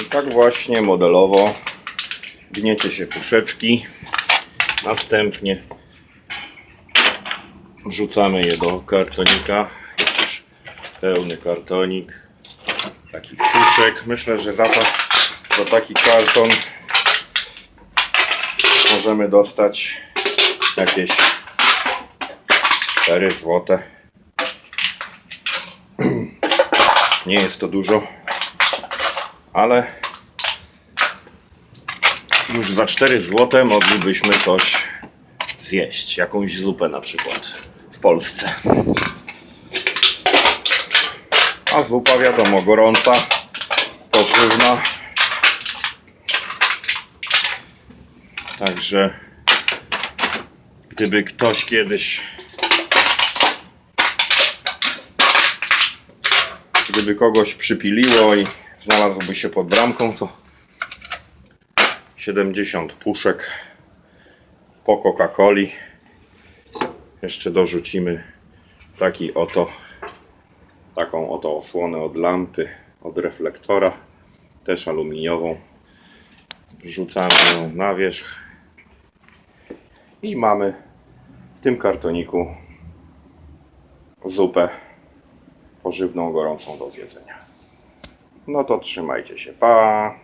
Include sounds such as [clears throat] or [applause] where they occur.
I tak właśnie modelowo gniecie się puszeczki. Następnie wrzucamy je do kartonika. Jest już pełny kartonik takich puszek. Myślę, że za to za taki karton możemy dostać jakieś 4 złote. [clears throat] Nie jest to dużo, ale już za 4 złote moglibyśmy coś zjeść. Jakąś zupę na przykład w Polsce. A zupa wiadomo, gorąca, pożywna. Także gdyby ktoś kiedyś gdyby kogoś przypiliło i znalazłby się pod bramką, to 70 puszek po Coca-Coli. Jeszcze dorzucimy taki oto taką oto osłonę od lampy, od reflektora, też aluminiową. Wrzucamy ją na wierzch i mamy w tym kartoniku zupę pożywną, gorącą do zjedzenia. No to trzymajcie się. Pa!